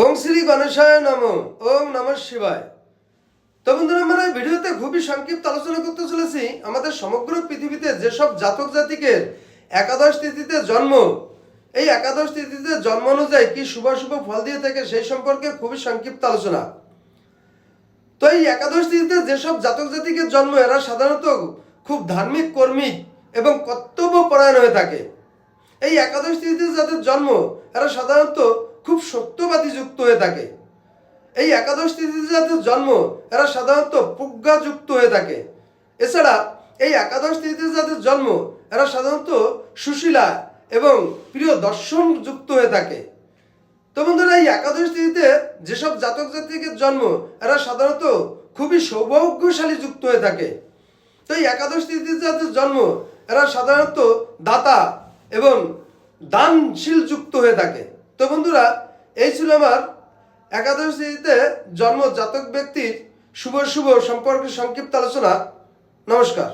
ওম শ্রী গণেশায় নম, ওম নম শিবায়। তো বন্ধুরা, আমরা ভিডিওতে খুবই সংক্ষিপ্ত আলোচনা করতে চলেছি। আমাদের সমগ্র পৃথিবীতে যেসব জাতক জাতিকের একাদশ তিথিতে জন্ম, এই একাদশ তিথিতে জন্ম অনুযায়ী কি শুভ শুভ ফল দিয়ে থাকে সেই সম্পর্কে খুবই সংক্ষিপ্ত আলোচনা। তো এই একাদশ তিথিতে যেসব জাতক জাতিকের জন্ম, এরা সাধারণত খুব ধার্মিক, কর্মী এবং কর্তব্য পরায়ণ হয়ে থাকে। এই একাদশ তিথিতে যাদের জন্ম, এরা সাধারণত খুব সত্যবাদী যুক্ত হয়ে থাকে। এই একাদশ তিথিতে যাদের জন্ম, এরা সাধারণত প্রজ্ঞা যুক্ত হয়ে থাকে। এছাড়া এই একাদশ তিথিতে যাদের জন্ম, এরা সাধারণত সুশীলা এবং প্রিয় দর্শন যুক্ত হয়ে থাকে। তো বন্ধুরা, এই একাদশ তিথিতে যেসব জাতক জাতিকের জন্ম, এরা সাধারণত খুবই সৌভাগ্যশালী যুক্ত হয়ে থাকে। তো এই একাদশ তিথিতে যাদের জন্ম, এরা সাধারণত দাতা এবং দানশীল যুক্ত হয়ে থাকে। তো বন্ধুরা এই ছিল আমার একাদশ শ্রেণীতে জন্ম জাতক ব্যক্তির শুভ শুভ সম্পর্কে সংক্ষিপ্ত আলোচনা। নমস্কার।